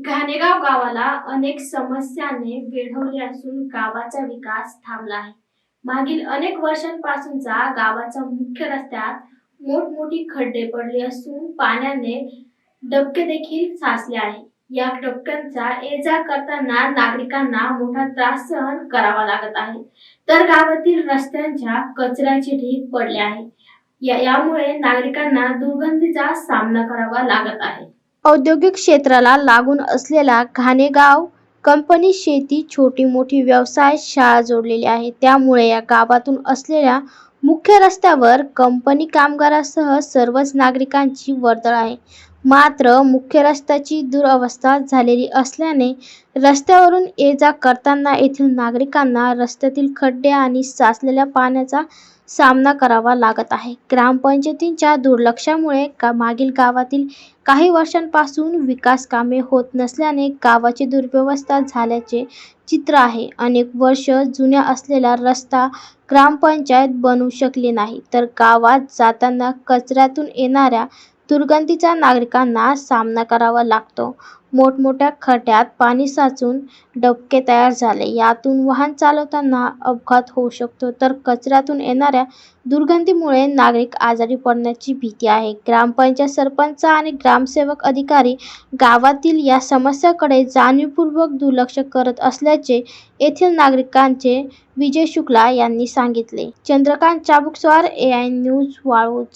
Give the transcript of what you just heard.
घाणेगाव गावाला अनेक समस्याने वेढवले असून गावाचा विकास थांबला आहे. मागील अनेक वर्षांपासूनचा गावाचा मुख्य रस्त्यात मोठमोठी खड्डे पडले असून पाण्याने डबके देखील साचले आहे या डबक्यांचा ये जा करताना नागरिकांना मोठा त्रास सहन करावा लागत आहे. तर गावातील रस्त्यांच्या कचऱ्याचे ढीग पडले आहे. या- यामुळे नागरिकांना दुर्गंधीचा सामना करावा लागत आहे. औद्योगिक क्षेत्राला लागून असलेला घाणेगाव कंपनी शेती छोटी मोठी व्यवसाय शाळा जोडलेली आहे. त्यामुळे या गावातून असलेल्या मुख्य रस्त्यावर कंपनी कामगारासह सर्वच नागरिकांची वर्दळ आहे. मात्र मुख्य रस्त्याची दुरवस्था झालेली असल्याने रस्त्यावरून ये जा करताना येथील नागरिकांना रस्त्यातील खड्डे आणि साचलेल्या पाण्याचा सामना करावा लागत आहे. ग्रामपंचायतींच्या दुर्लक्षामुळे का मागील गावातील काही वर्षांपासून विकास कामे होत नसल्याने गावाची दुर्व्यवस्था झाल्याचे चित्र आहे. अनेक वर्ष जुन्या असलेला रस्ता ग्रामपंचायत बनवू शकली नाही. तर गावात जाताना कचऱ्यातून येणाऱ्या दुर्गंधीचा नागरिकांना सामना करावा लागतो. मोठमोठ्या खड्ड्यात पाणी साचून डबके तयार झाले. यातून वाहन चालवताना अपघात होऊ शकतो. तर कचऱ्यातून येणाऱ्या दुर्गंधीमुळे नागरिक आजारी पडण्याची भीती आहे. ग्रामपंचायत सरपंच आणि ग्रामसेवक अधिकारी गावातील या समस्याकडे जाणीवपूर्वक दुर्लक्ष करत असल्याचे येथील नागरिकांचे विजय शुक्ला यांनी सांगितले. Chandrakant Chabukswar A I news Waluj